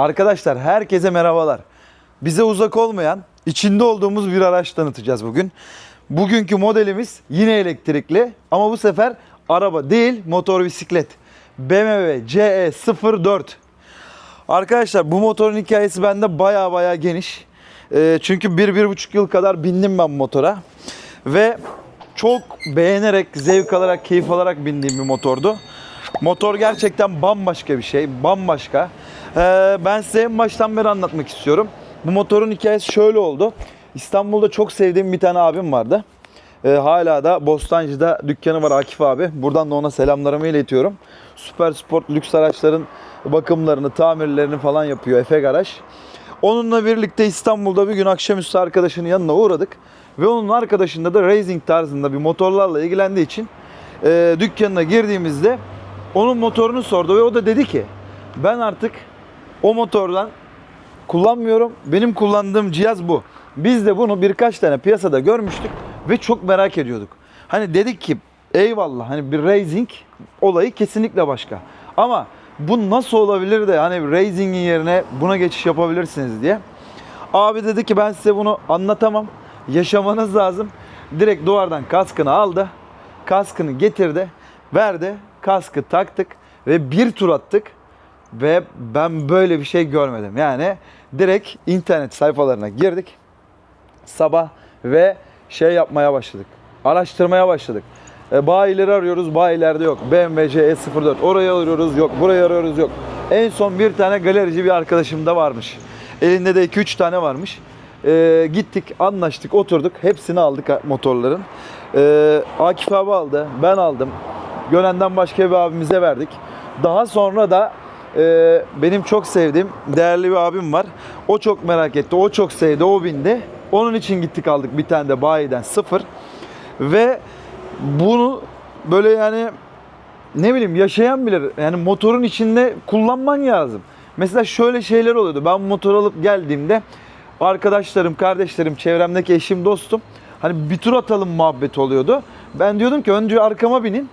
Arkadaşlar herkese merhabalar. Bize uzak olmayan, içinde olduğumuz bir araç tanıtacağız bugün. Bugünkü modelimiz yine elektrikli ama bu sefer araba değil motor bisiklet. BMW CE04. Arkadaşlar bu motorun hikayesi bende baya baya geniş. Ee, çünkü bir, bir buçuk yıl kadar bindim ben motora. Ve çok beğenerek, zevk alarak, keyif alarak bindiğim bir motordu. Motor gerçekten bambaşka bir şey, bambaşka. Ee, ben size en baştan beri anlatmak istiyorum. Bu motorun hikayesi şöyle oldu. İstanbul'da çok sevdiğim bir tane abim vardı. Ee, hala da Bostancı'da dükkanı var Akif abi. Buradan da ona selamlarımı iletiyorum. Süper Sport lüks araçların bakımlarını, tamirlerini falan yapıyor Efe Garaj. Onunla birlikte İstanbul'da bir gün akşamüstü arkadaşının yanına uğradık. Ve onun arkadaşında da racing tarzında bir motorlarla ilgilendiği için e, dükkanına girdiğimizde onun motorunu sordu ve o da dedi ki ben artık o motordan kullanmıyorum. Benim kullandığım cihaz bu. Biz de bunu birkaç tane piyasada görmüştük ve çok merak ediyorduk. Hani dedik ki eyvallah hani bir racing olayı kesinlikle başka. Ama bu nasıl olabilir de hani racing'in yerine buna geçiş yapabilirsiniz diye. Abi dedi ki ben size bunu anlatamam. Yaşamanız lazım. Direkt duvardan kaskını aldı. Kaskını getirdi. Verdi. Kaskı taktık ve bir tur attık. Ve ben böyle bir şey görmedim. Yani direkt internet sayfalarına girdik. Sabah ve şey yapmaya başladık. Araştırmaya başladık. E, bayileri arıyoruz, bayilerde yok. BMW E04 orayı arıyoruz, yok. Burayı arıyoruz, yok. En son bir tane galerici bir arkadaşımda varmış. Elinde de 2-3 tane varmış. E, gittik, anlaştık, oturduk. Hepsini aldık motorların. E, Akif abi aldı, ben aldım. Gönen'den başka bir abimize verdik. Daha sonra da e, benim çok sevdiğim değerli bir abim var. O çok merak etti, o çok sevdi, o bindi. Onun için gittik aldık bir tane de bayiden sıfır. Ve bunu böyle yani ne bileyim yaşayan bilir. Yani motorun içinde kullanman lazım. Mesela şöyle şeyler oluyordu. Ben motor alıp geldiğimde arkadaşlarım, kardeşlerim, çevremdeki eşim, dostum hani bir tur atalım muhabbet oluyordu. Ben diyordum ki önce arkama binin.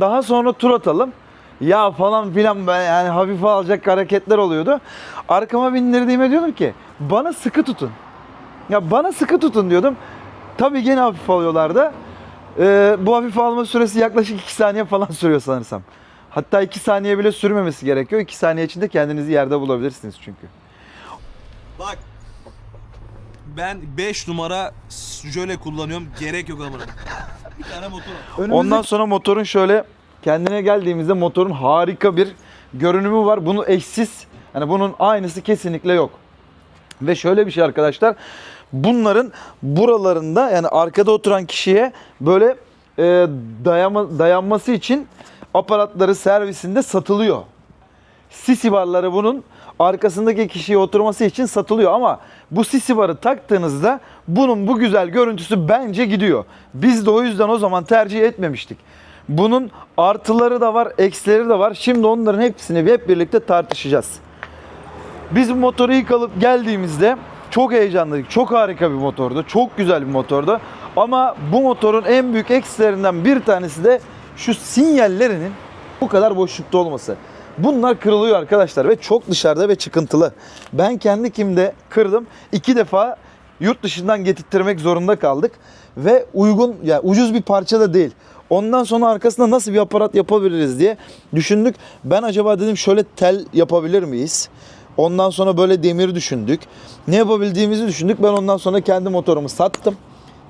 Daha sonra tur atalım. Ya falan filan ben yani hafif alacak hareketler oluyordu. Arkama bindirdiğime diyordum ki bana sıkı tutun. Ya bana sıkı tutun diyordum. Tabii gene hafif alıyorlardı. Ee, bu hafif alma süresi yaklaşık 2 saniye falan sürüyor sanırsam. Hatta 2 saniye bile sürmemesi gerekiyor. 2 saniye içinde kendinizi yerde bulabilirsiniz çünkü. Bak. Ben 5 numara jöle kullanıyorum. Gerek yok amına. Bir tane motor al. Ondan sonra motorun şöyle kendine geldiğimizde motorun harika bir görünümü var. Bunu eşsiz. Yani bunun aynısı kesinlikle yok. Ve şöyle bir şey arkadaşlar. Bunların buralarında yani arkada oturan kişiye böyle e, dayama, dayanması için aparatları servisinde satılıyor. Sisi barları bunun arkasındaki kişiye oturması için satılıyor ama bu sisi barı taktığınızda bunun bu güzel görüntüsü bence gidiyor. Biz de o yüzden o zaman tercih etmemiştik. Bunun artıları da var, eksileri de var. Şimdi onların hepsini hep birlikte tartışacağız. Biz bu motoru ilk alıp geldiğimizde çok heyecanlıydık. Çok harika bir motordu. Çok güzel bir motordu. Ama bu motorun en büyük eksilerinden bir tanesi de şu sinyallerinin bu kadar boşlukta olması. Bunlar kırılıyor arkadaşlar ve çok dışarıda ve çıkıntılı. Ben kendi kimde kırdım. iki defa yurt dışından getirttirmek zorunda kaldık. Ve uygun, ya yani ucuz bir parça da değil. Ondan sonra arkasında nasıl bir aparat yapabiliriz diye düşündük. Ben acaba dedim şöyle tel yapabilir miyiz? Ondan sonra böyle demir düşündük. Ne yapabildiğimizi düşündük. Ben ondan sonra kendi motorumu sattım.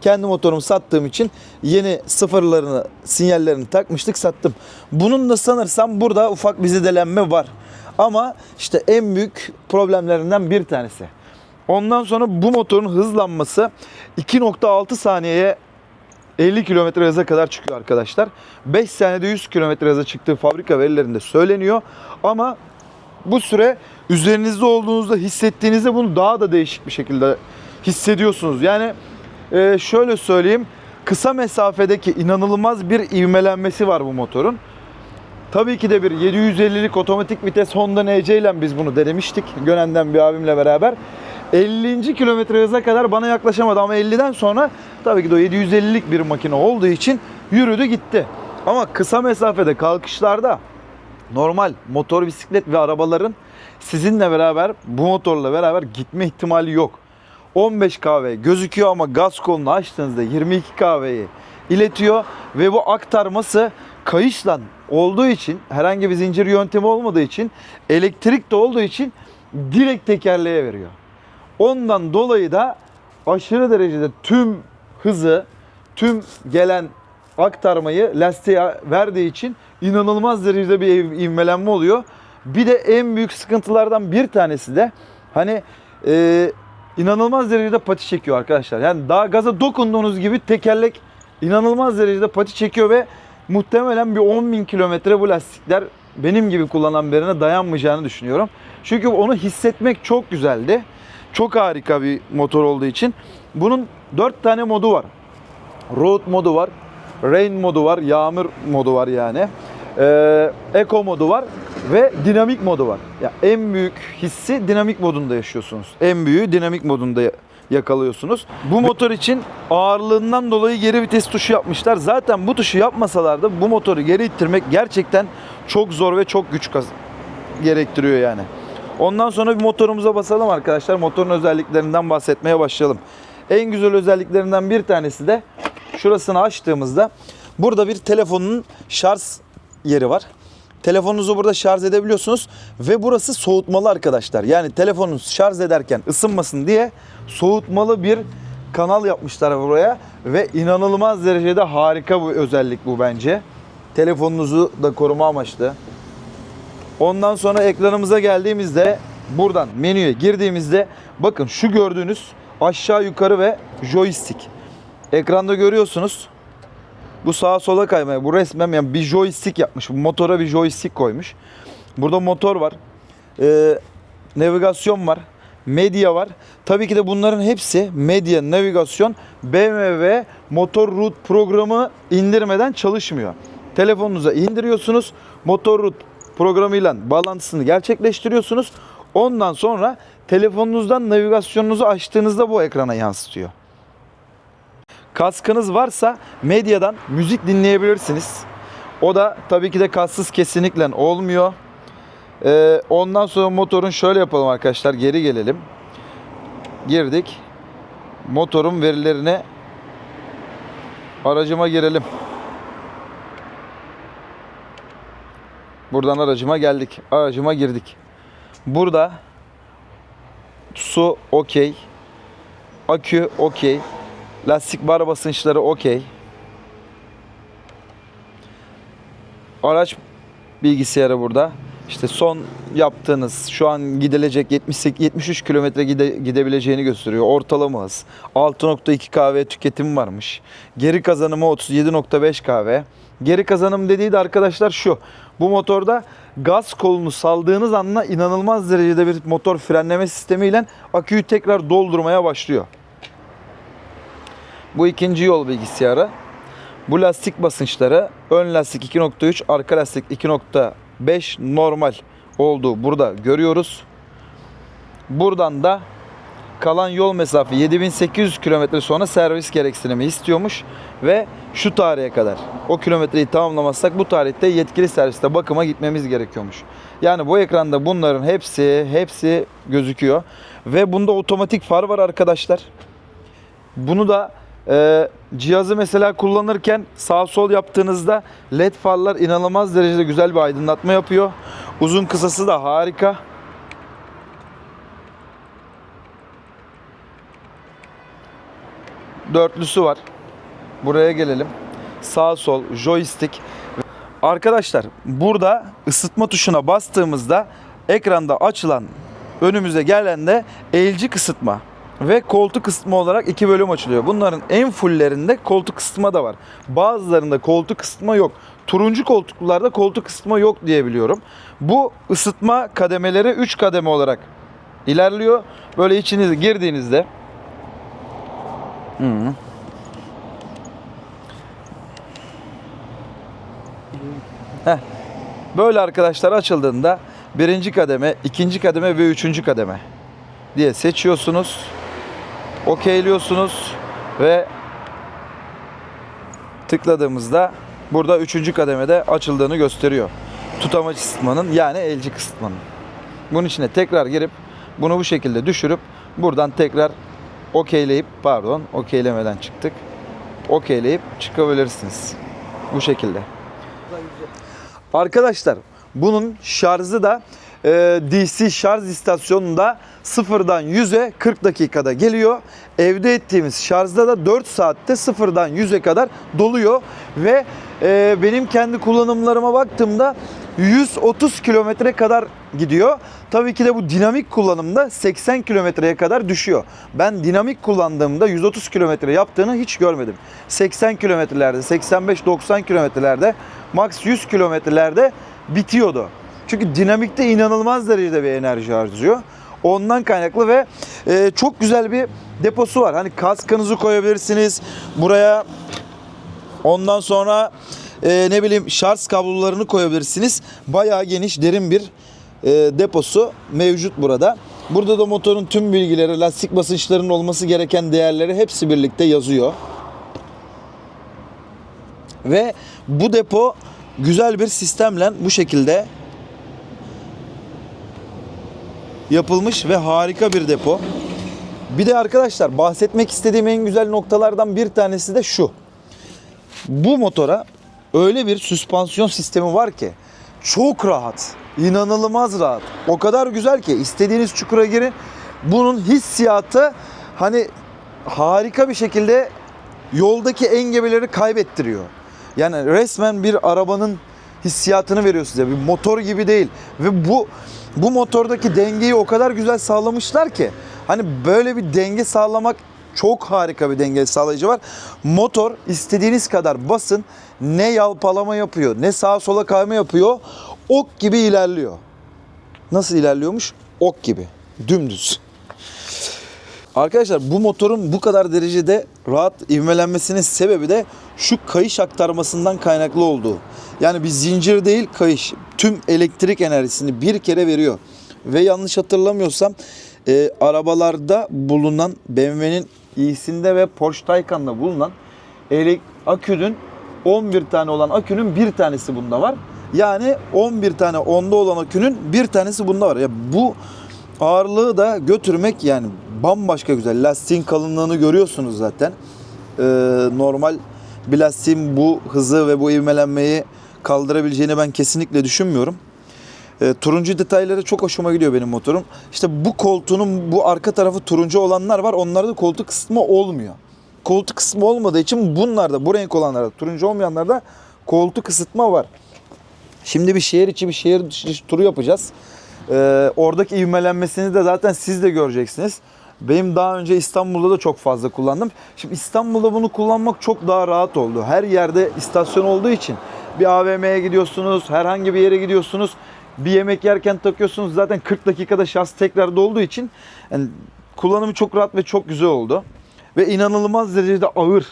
Kendi motorumu sattığım için yeni sıfırlarını, sinyallerini takmıştık sattım. Bunun da sanırsam burada ufak bir zedelenme var. Ama işte en büyük problemlerinden bir tanesi. Ondan sonra bu motorun hızlanması 2.6 saniyeye 50 km hıza kadar çıkıyor arkadaşlar. 5 saniyede 100 km hıza çıktığı fabrika verilerinde söyleniyor. Ama bu süre üzerinizde olduğunuzda hissettiğinizde bunu daha da değişik bir şekilde hissediyorsunuz. Yani e, şöyle söyleyeyim kısa mesafedeki inanılmaz bir ivmelenmesi var bu motorun. Tabii ki de bir 750'lik otomatik vites Honda NC ile biz bunu denemiştik. Gönen'den bir abimle beraber. 50. kilometre hıza kadar bana yaklaşamadı ama 50'den sonra tabii ki de o 750'lik bir makine olduğu için yürüdü gitti. Ama kısa mesafede kalkışlarda normal motor bisiklet ve arabaların sizinle beraber bu motorla beraber gitme ihtimali yok. 15 kahve gözüküyor ama gaz kolunu açtığınızda 22 kahveyi iletiyor ve bu aktarması kayışla olduğu için herhangi bir zincir yöntemi olmadığı için elektrik de olduğu için direkt tekerleğe veriyor. Ondan dolayı da aşırı derecede tüm hızı, tüm gelen aktarmayı lastiğe verdiği için inanılmaz derecede bir iv- ivmelenme oluyor. Bir de en büyük sıkıntılardan bir tanesi de hani e, inanılmaz derecede pati çekiyor arkadaşlar. Yani daha gaza dokunduğunuz gibi tekerlek inanılmaz derecede pati çekiyor ve muhtemelen bir 10.000 kilometre bu lastikler benim gibi kullanan birine dayanmayacağını düşünüyorum. Çünkü onu hissetmek çok güzeldi. Çok harika bir motor olduğu için. Bunun 4 tane modu var. Road modu var. Rain modu var. Yağmur modu var yani. Ee, Eco modu var. Ve dinamik modu var. Ya en büyük hissi dinamik modunda yaşıyorsunuz. En büyüğü dinamik modunda ya- yakalıyorsunuz. Bu motor için ağırlığından dolayı geri vites tuşu yapmışlar. Zaten bu tuşu yapmasalardı bu motoru geri ittirmek gerçekten çok zor ve çok güç gerektiriyor yani. Ondan sonra bir motorumuza basalım arkadaşlar. Motorun özelliklerinden bahsetmeye başlayalım. En güzel özelliklerinden bir tanesi de şurasını açtığımızda burada bir telefonun şarj yeri var. Telefonunuzu burada şarj edebiliyorsunuz ve burası soğutmalı arkadaşlar. Yani telefonunuz şarj ederken ısınmasın diye soğutmalı bir kanal yapmışlar buraya ve inanılmaz derecede harika bir özellik bu bence. Telefonunuzu da koruma amaçlı. Ondan sonra ekranımıza geldiğimizde buradan menüye girdiğimizde bakın şu gördüğünüz aşağı yukarı ve joystick. Ekranda görüyorsunuz. Bu sağa sola kaymaya. Bu resmen yani bir joystick yapmış. Motora bir joystick koymuş. Burada motor var. Ee, navigasyon var. Medya var. Tabii ki de bunların hepsi medya, navigasyon, BMW Motor Root programı indirmeden çalışmıyor. Telefonunuza indiriyorsunuz. Motor Root programıyla bağlantısını gerçekleştiriyorsunuz. Ondan sonra telefonunuzdan navigasyonunuzu açtığınızda bu ekrana yansıtıyor. Kaskınız varsa medyadan müzik dinleyebilirsiniz. O da tabii ki de kassız kesinlikle olmuyor. Ee, ondan sonra motorun şöyle yapalım arkadaşlar. Geri gelelim. Girdik. Motorun verilerine aracıma girelim. Buradan aracıma geldik. Aracıma girdik. Burada su okey. Akü okey. Lastik bar basınçları okey. Araç bilgisayarı burada. İşte son yaptığınız şu an gidilecek 78 73 kilometre gide, gidebileceğini gösteriyor. Ortalama hız 6.2 kahve tüketimi varmış. Geri kazanımı 37.5 kahve. Geri kazanım dediği de arkadaşlar şu. Bu motorda gaz kolunu saldığınız anda inanılmaz derecede bir motor frenleme sistemiyle aküyü tekrar doldurmaya başlıyor. Bu ikinci yol bilgisayarı. Bu lastik basınçları ön lastik 2.3, arka lastik 2.5 normal olduğu burada görüyoruz. Buradan da kalan yol mesafe 7800 kilometre sonra servis gereksinimi istiyormuş ve şu tarihe kadar o kilometreyi tamamlamazsak bu tarihte yetkili serviste bakıma gitmemiz gerekiyormuş. Yani bu ekranda bunların hepsi hepsi gözüküyor ve bunda otomatik far var arkadaşlar. Bunu da e, cihazı mesela kullanırken sağ sol yaptığınızda led farlar inanılmaz derecede güzel bir aydınlatma yapıyor. Uzun kısası da harika. Dörtlüsü var. Buraya gelelim. Sağ sol joystick. Arkadaşlar burada ısıtma tuşuna bastığımızda ekranda açılan önümüze gelen de elci ısıtma ve koltuk ısıtma olarak iki bölüm açılıyor. Bunların en fulllerinde koltuk ısıtma da var. Bazılarında koltuk ısıtma yok. Turuncu koltuklarda koltuk ısıtma yok diye biliyorum. Bu ısıtma kademeleri 3 kademe olarak ilerliyor. Böyle içinize girdiğinizde Hı. Heh. Böyle arkadaşlar açıldığında birinci kademe, ikinci kademe ve üçüncü kademe diye seçiyorsunuz. Okeyliyorsunuz ve tıkladığımızda burada üçüncü kademede açıldığını gösteriyor. Tutamaç ısıtmanın yani elcik ısıtmanın. Bunun içine tekrar girip bunu bu şekilde düşürüp buradan tekrar okeyleyip pardon okeylemeden çıktık. Okeyleyip çıkabilirsiniz. Bu şekilde. Arkadaşlar bunun şarjı da DC şarj istasyonunda sıfırdan 100'e 40 dakikada geliyor. Evde ettiğimiz şarjda da 4 saatte sıfırdan 100'e kadar doluyor. Ve e, benim kendi kullanımlarıma baktığımda 130 kilometre kadar gidiyor. Tabii ki de bu dinamik kullanımda 80 kilometreye kadar düşüyor. Ben dinamik kullandığımda 130 kilometre yaptığını hiç görmedim. 80 kilometrelerde, 85-90 kilometrelerde, max 100 kilometrelerde bitiyordu. Çünkü dinamikte inanılmaz derecede bir enerji harcıyor. Ondan kaynaklı ve e, çok güzel bir deposu var. Hani kaskınızı koyabilirsiniz. Buraya Ondan sonra e, ne bileyim şarj kablolarını koyabilirsiniz. Bayağı geniş derin bir e, deposu mevcut burada. Burada da motorun tüm bilgileri, lastik basınçlarının olması gereken değerleri hepsi birlikte yazıyor. Ve bu depo güzel bir sistemle bu şekilde yapılmış ve harika bir depo. Bir de arkadaşlar bahsetmek istediğim en güzel noktalardan bir tanesi de şu. Bu motora öyle bir süspansiyon sistemi var ki çok rahat. inanılmaz rahat. O kadar güzel ki istediğiniz çukura girin. Bunun hissiyatı hani harika bir şekilde yoldaki engebeleri kaybettiriyor. Yani resmen bir arabanın hissiyatını veriyor size. Bir motor gibi değil. Ve bu bu motordaki dengeyi o kadar güzel sağlamışlar ki hani böyle bir denge sağlamak çok harika bir denge sağlayıcı var. Motor istediğiniz kadar basın ne yalpalama yapıyor ne sağa sola kayma yapıyor. Ok gibi ilerliyor. Nasıl ilerliyormuş? Ok gibi. Dümdüz. Arkadaşlar bu motorun bu kadar derecede rahat ivmelenmesinin sebebi de şu kayış aktarmasından kaynaklı olduğu. Yani bir zincir değil kayış. Tüm elektrik enerjisini bir kere veriyor. Ve yanlış hatırlamıyorsam e, arabalarda bulunan BMW'nin iyisinde ve Porsche Taycan'da bulunan elek akünün 11 tane olan akünün bir tanesi bunda var. Yani 11 tane onda olan akünün bir tanesi bunda var. Ya bu ağırlığı da götürmek yani bambaşka güzel. Lastiğin kalınlığını görüyorsunuz zaten. Ee, normal bir lastiğin bu hızı ve bu ivmelenmeyi kaldırabileceğini ben kesinlikle düşünmüyorum. Ee, turuncu detayları çok hoşuma gidiyor benim motorum. İşte bu koltuğunun bu arka tarafı turuncu olanlar var. Onlarda koltuk kısmı olmuyor. Koltuk kısmı olmadığı için bunlarda bu renk olanlarda turuncu olmayanlarda koltuk ısıtma var. Şimdi bir şehir içi bir şehir dışı turu yapacağız. Ee, oradaki ivmelenmesini de zaten siz de göreceksiniz. Benim daha önce İstanbul'da da çok fazla kullandım. Şimdi İstanbul'da bunu kullanmak çok daha rahat oldu. Her yerde istasyon olduğu için bir AVM'ye gidiyorsunuz, herhangi bir yere gidiyorsunuz. Bir yemek yerken takıyorsunuz. Zaten 40 dakikada şarj tekrar dolduğu için yani kullanımı çok rahat ve çok güzel oldu. Ve inanılmaz derecede ağır.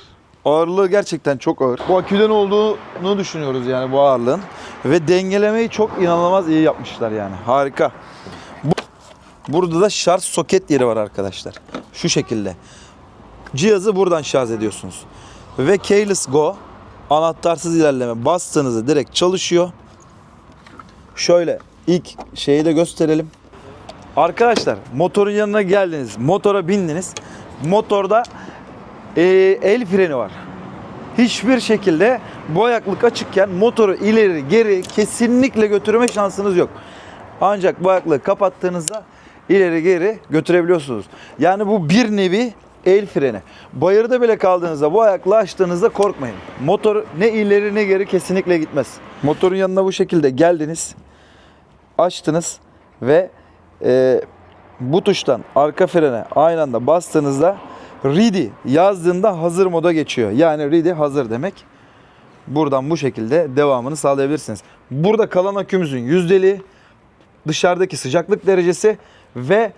Ağırlığı gerçekten çok ağır. Bu aküden olduğunu düşünüyoruz yani bu ağırlığın. Ve dengelemeyi çok inanılmaz iyi yapmışlar yani. Harika. Bu- Burada da şarj soket yeri var arkadaşlar. Şu şekilde. Cihazı buradan şarj ediyorsunuz. Ve Keyless Go anahtarsız ilerleme bastığınızda direkt çalışıyor. Şöyle ilk şeyi de gösterelim. Arkadaşlar motorun yanına geldiniz. Motora bindiniz. Motorda e, el freni var. Hiçbir şekilde bu ayaklık açıkken motoru ileri geri kesinlikle götürme şansınız yok. Ancak bu ayaklığı kapattığınızda ileri geri götürebiliyorsunuz. Yani bu bir nevi el freni. Bayırda bile kaldığınızda bu ayaklığı açtığınızda korkmayın. Motor ne ileri ne geri kesinlikle gitmez. Motorun yanına bu şekilde geldiniz, açtınız ve e, bu tuştan arka frene aynı anda bastığınızda ready yazdığında hazır moda geçiyor. Yani ready hazır demek. Buradan bu şekilde devamını sağlayabilirsiniz. Burada kalan akümüzün yüzdeliği, dışarıdaki sıcaklık derecesi ve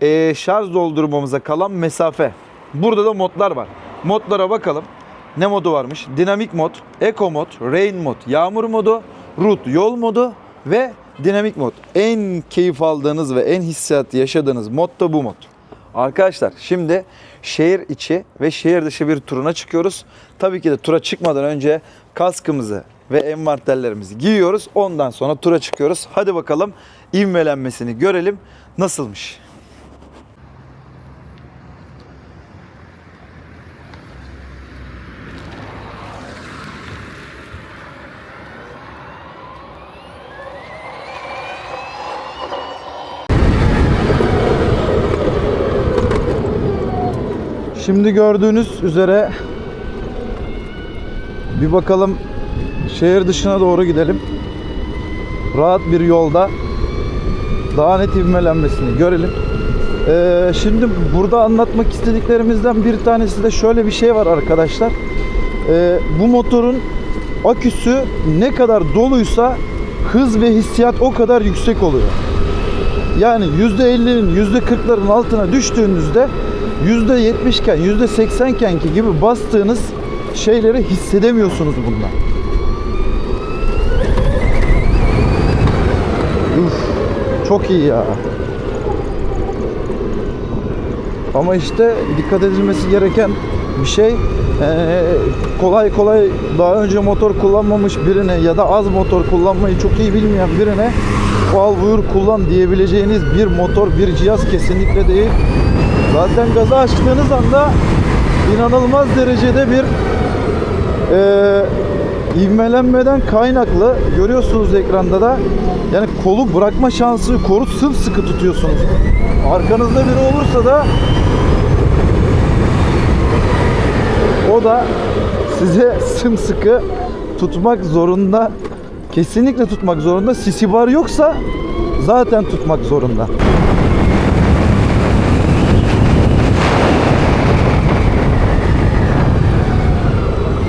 e, şarj doldurmamıza kalan mesafe. Burada da modlar var. Modlara bakalım. Ne modu varmış? Dinamik mod, Eco mod, Rain mod, yağmur modu, Route yol modu ve dinamik mod. En keyif aldığınız ve en hissiyatı yaşadığınız mod da bu mod. Arkadaşlar şimdi şehir içi ve şehir dışı bir turuna çıkıyoruz. Tabii ki de tura çıkmadan önce kaskımızı ve envanterlerimizi giyiyoruz. Ondan sonra tura çıkıyoruz. Hadi bakalım ivmelenmesini görelim. Nasılmış? Şimdi gördüğünüz üzere bir bakalım şehir dışına doğru gidelim. Rahat bir yolda daha net ivmelenmesini görelim. Ee, şimdi burada anlatmak istediklerimizden bir tanesi de şöyle bir şey var arkadaşlar. Ee, bu motorun aküsü ne kadar doluysa hız ve hissiyat o kadar yüksek oluyor. Yani %50'nin %40'ların altına düştüğünüzde %70 iken %80 iken ki gibi bastığınız şeyleri hissedemiyorsunuz bundan. Uf, çok iyi ya. Ama işte dikkat edilmesi gereken bir şey eee, kolay kolay daha önce motor kullanmamış birine ya da az motor kullanmayı çok iyi bilmeyen birine al buyur kullan diyebileceğiniz bir motor bir cihaz kesinlikle değil. Zaten gaza açtığınız anda inanılmaz derecede bir eee ivmelenmeden kaynaklı görüyorsunuz ekranda da yani kolu bırakma şansı koru sımsıkı tutuyorsunuz. Arkanızda biri olursa da o da size sımsıkı tutmak zorunda. Kesinlikle tutmak zorunda. Sisi bar yoksa zaten tutmak zorunda.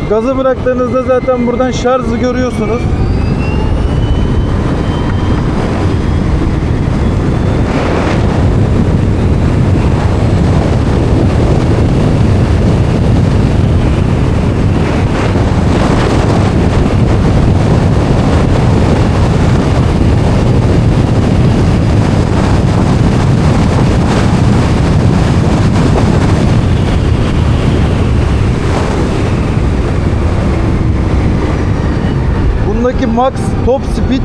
Gazı bıraktığınızda zaten buradan şarjı görüyorsunuz. Bundaki max top speed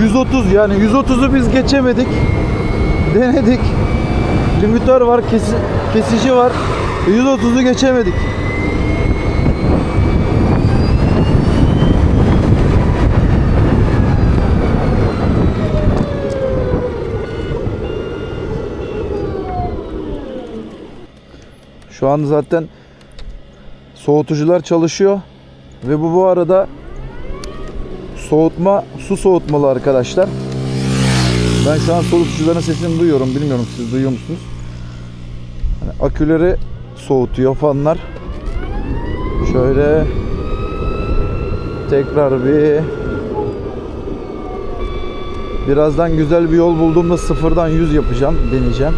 130 yani 130'u biz geçemedik. Denedik. Limitör var, kesi, kesici var. 130'u geçemedik. Şu an zaten soğutucular çalışıyor ve bu bu arada soğutma su soğutmalı arkadaşlar. Ben şu an soğutucuların sesini duyuyorum. Bilmiyorum siz duyuyor musunuz? Hani aküleri soğutuyor fanlar. Şöyle tekrar bir birazdan güzel bir yol bulduğumda sıfırdan 100 yapacağım, deneyeceğim.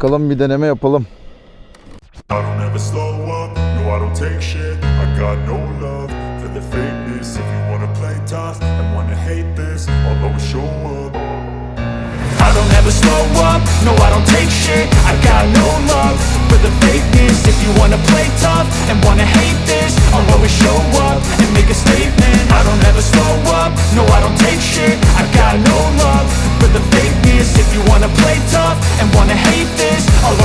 Bakalım bir deneme yapalım.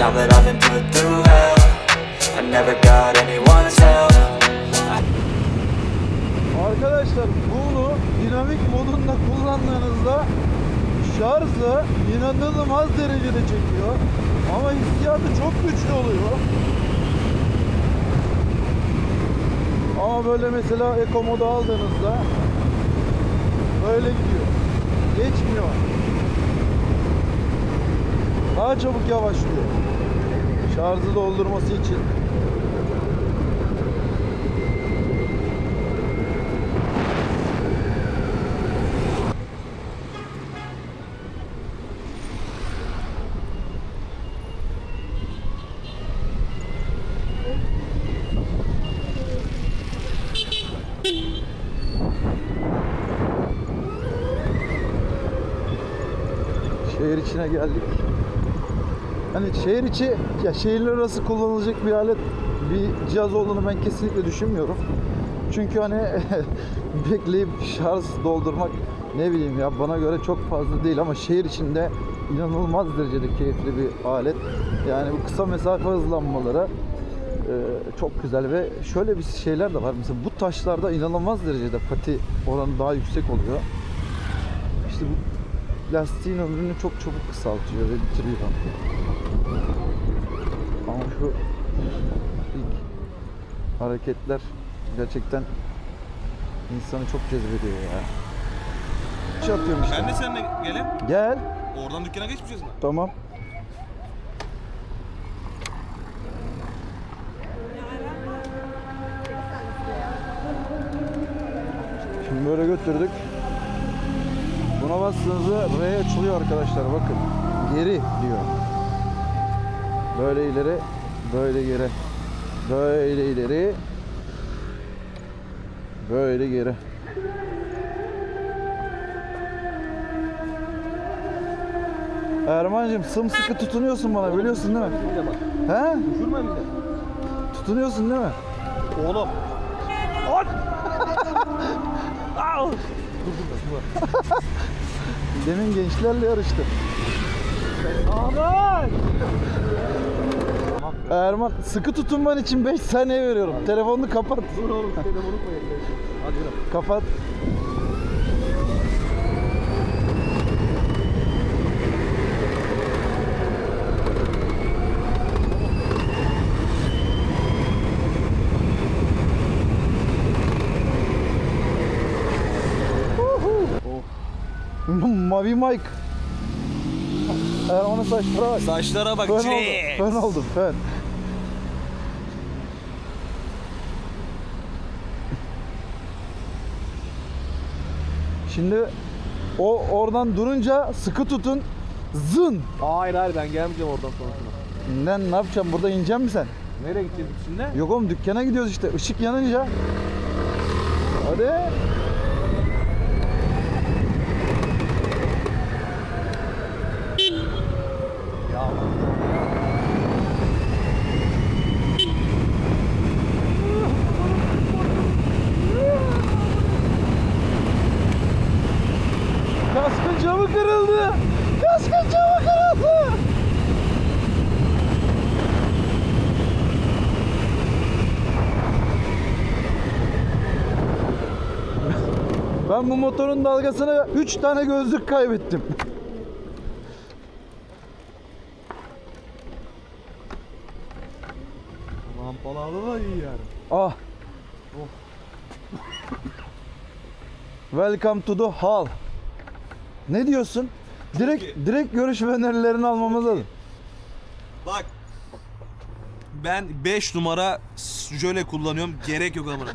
now that I've been put through hell I never got anyone's help Arkadaşlar bunu dinamik modunda kullandığınızda şarjı inanılmaz derecede çekiyor. Ama hissiyatı çok güçlü oluyor. Ama böyle mesela Eco modu aldığınızda böyle gidiyor. Geçmiyor. Daha çabuk yavaşlıyor. Şarjı doldurması için. Şehir içine geldik. Hani şehir içi, ya şehirler arası kullanılacak bir alet, bir cihaz olduğunu ben kesinlikle düşünmüyorum. Çünkü hani bekleyip şarj doldurmak ne bileyim ya bana göre çok fazla değil ama şehir içinde inanılmaz derecede keyifli bir alet. Yani bu kısa mesafe hızlanmaları e, çok güzel ve şöyle bir şeyler de var. Mesela bu taşlarda inanılmaz derecede pati oranı daha yüksek oluyor. İşte bu lastiğin ömrünü çok çabuk kısaltıyor ve bitiriyor. Şu ilk hareketler gerçekten insanı çok cezbediyor ya. Şey atıyorum işte. Ben de seninle geleyim. Gel. Oradan dükkana geçmeyeceğiz mi? Tamam. Şimdi böyle götürdük. Buna bastığınızda R açılıyor arkadaşlar bakın. Geri diyor. Böyle ileri, böyle geri. Böyle ileri. Böyle geri. Erman'cığım sımsıkı tutunuyorsun bana biliyorsun değil mi? He? Düşürme bir de. Tutunuyorsun değil mi? Oğlum. Demin gençlerle yarıştı. Aman! Erman sıkı tutunman için 5 saniye veriyorum. Telefonunu kapat. Dur oğlum telefonu koyayım. Hadi yürü. Kapat. Mavi Mike. Erman'ın saçlara bak. Saçlara bak. Fön oldu. Jax. Fön oldum. Fön. Şimdi o oradan durunca sıkı tutun. Zın. Hayır hayır ben gelmeyeceğim oradan sonrasına. Ne, ne yapacağım? Burada ineceğim mi sen? Nereye gideceğiz şimdi? Yok oğlum dükkana gidiyoruz işte. Işık yanınca. Hadi. Ben bu motorun dalgasına 3 tane gözlük kaybettim. Lampalarla da iyi yani. Ah. Welcome to the hall. Ne diyorsun? Direkt direkt görüş ve önerilerini almamız lazım. Bak. Ben 5 numara jöle kullanıyorum. Gerek yok amına.